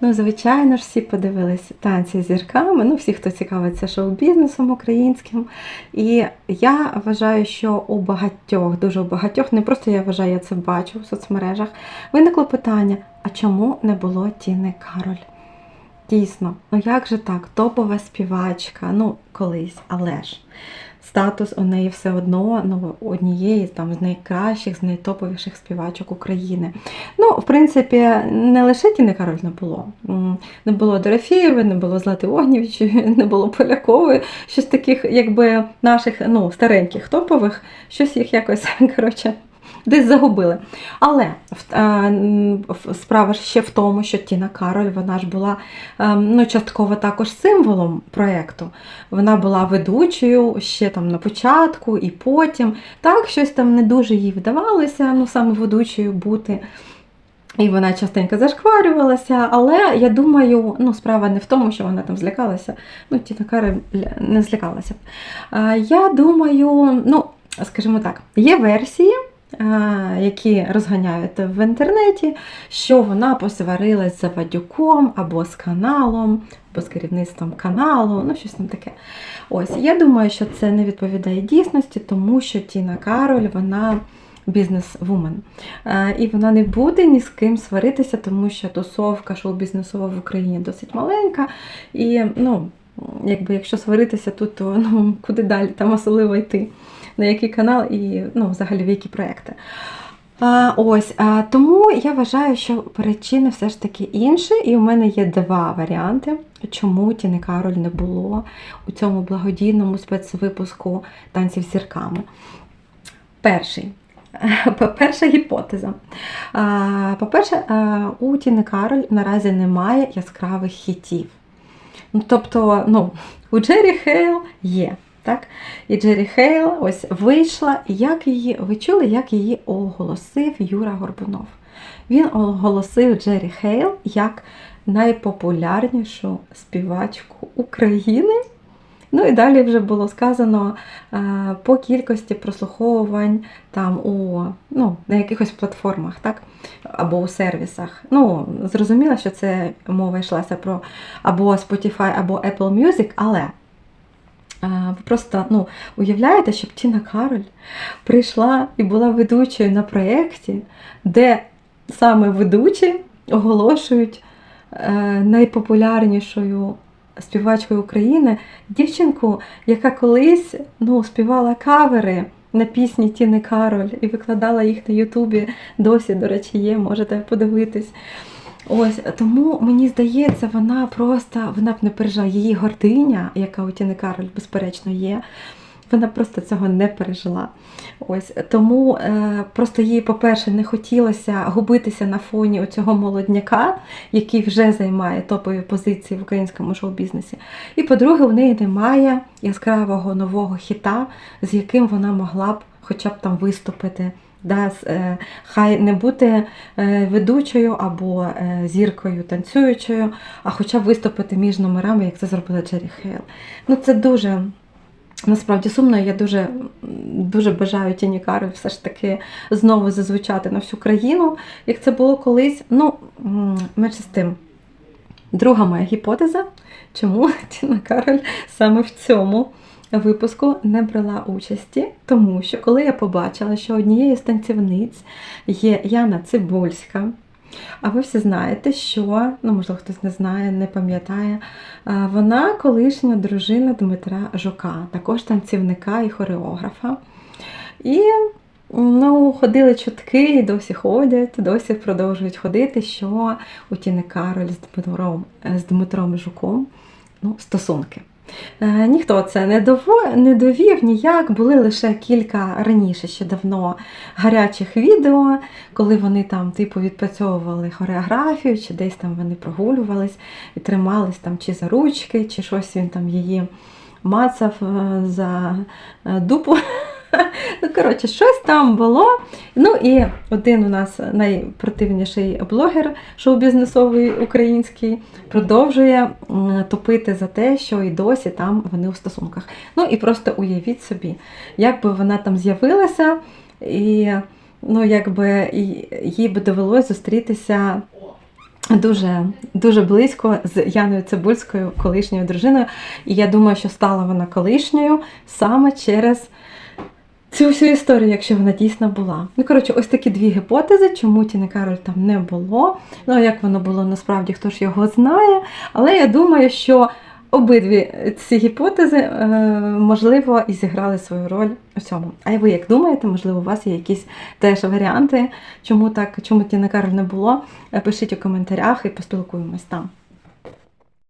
Ну, звичайно ж, всі подивилися танці з зірками. Ну, всі, хто цікавиться шоу-бізнесом українським. І я вважаю, що у багатьох, дуже у багатьох, не просто я вважаю, я це бачу в соцмережах, виникло питання: а чому не було Тіни Кароль? Дійсно, ну як же так? Топова співачка, ну колись, але ж статус у неї все одно ну, однієї там, з найкращих, з найтоповіших співачок України. Ну, в принципі, не лише Тіни Кароль не було. Не було Дорофєєвої, не було Злати Огнєвичої, не було Полякової, щось таких, якби наших ну, стареньких топових, щось їх якось коротше. Десь загубили. Але е, справа ще в тому, що Тіна Кароль, вона ж була е, ну, частково також символом проєкту. Вона була ведучою ще там на початку і потім. Так, щось там не дуже їй вдавалося, ну саме ведучою бути. І вона частенько зашкварювалася, але я думаю, ну, справа не в тому, що вона там злякалася. Ну, Тіна Кароль не злякалася. Е, Я думаю, ну, скажімо так, є версії, які розганяють в інтернеті, що вона посварилась з Завадюком або з каналом, або з керівництвом каналу, ну щось там таке. Ось, я думаю, що це не відповідає дійсності, тому що Тіна Кароль, вона бізнес-вумен. Е, І вона не буде ні з ким сваритися, тому що тусовка шоу-бізнесова в Україні досить маленька. І ну, якби якщо сваритися тут, то ну, куди далі, там особливо йти, на який канал і ну, взагалі в які проекти. А, ось, а, тому я вважаю, що причини все ж таки інші, і у мене є два варіанти, чому Тіни Кароль не було у цьому благодійному спецвипуску танців зірками. Перший. Перша гіпотеза. По-перше, у Тіни Кароль наразі немає яскравих хітів. Ну, тобто, ну, у Джері Хейл є. Так? І Джері Хейл ось вийшла, як її, ви чули, як її оголосив Юра Горбунов. Він оголосив Джері Хейл як найпопулярнішу співачку України. Ну і далі вже було сказано е, по кількості прослуховувань там у ну, на якихось платформах, так? або у сервісах. Ну, зрозуміло, що це мова йшлася про або Spotify, або Apple Music, але е, просто ну, уявляєте, щоб Тіна Кароль прийшла і була ведучою на проєкті, де саме ведучі оголошують е, найпопулярнішою співачкою України дівчинку, яка колись ну, співала кавери на пісні Тіни Кароль і викладала їх на Ютубі. Досі, до речі, є, можете подивитись. Ось тому мені здається, вона просто вона б не пережила її гординя, яка у Тіни Кароль, безперечно, є. Вона просто цього не пережила. Ось тому е, просто їй, по-перше, не хотілося губитися на фоні цього молодняка, який вже займає топові позиції в українському шоу-бізнесі. І по-друге, в неї немає яскравого нового хіта, з яким вона могла б хоча б там виступити. Да, е, хай не бути е, ведучою або е, зіркою танцюючою, а хоча б виступити між номерами, як це зробила Джері Хейл. Ну, це дуже насправді сумно. Я дуже, дуже бажаю Тіні Кароль все ж таки знову зазвучати на всю країну, як це було колись. Ну, менше з тим. Друга моя гіпотеза, чому Тіна Кароль саме в цьому випуску не брала участі, тому що коли я побачила, що однією з танцівниць є Яна Цибульська, а ви всі знаєте, що, ну, можливо, хтось не знає, не пам'ятає, вона колишня дружина Дмитра Жука, також танцівника і хореографа. І ну, ходили чутки, і досі ходять, досі продовжують ходити, що у Тіни Кароль з Дмитром, з Дмитром Жуком ну, стосунки. Е, Ніхто це не довів ніяк. Були лише кілька раніше ще давно гарячих відео, коли вони там типу відпрацьовували хореографію, чи десь там вони прогулювались і тримались там чи за ручки, чи щось він там її мацав е, за е, дупу. Ну, коротше, щось там було. Ну і один у нас найпротивніший блогер шоу-бізнесовий український продовжує топити за те, що і досі там вони у стосунках. Ну і просто уявіть собі, як би вона там з'явилася, і ну, якби їй би довелось зустрітися дуже, дуже близько з Яною Цибульською, колишньою дружиною. І я думаю, що стала вона колишньою саме через цю всю історію, якщо вона дійсно була. Ну, коротше, ось такі дві гіпотези, чому Тіни Кароль там не було. Ну, а як воно було насправді, хто ж його знає. Але я думаю, що обидві ці гіпотези, е, можливо, і зіграли свою роль у цьому. А ви як думаєте, можливо, у вас є якісь теж варіанти, чому так, чому Тіни Кароль не було? Е, Пишіть у коментарях і поспілкуємось там.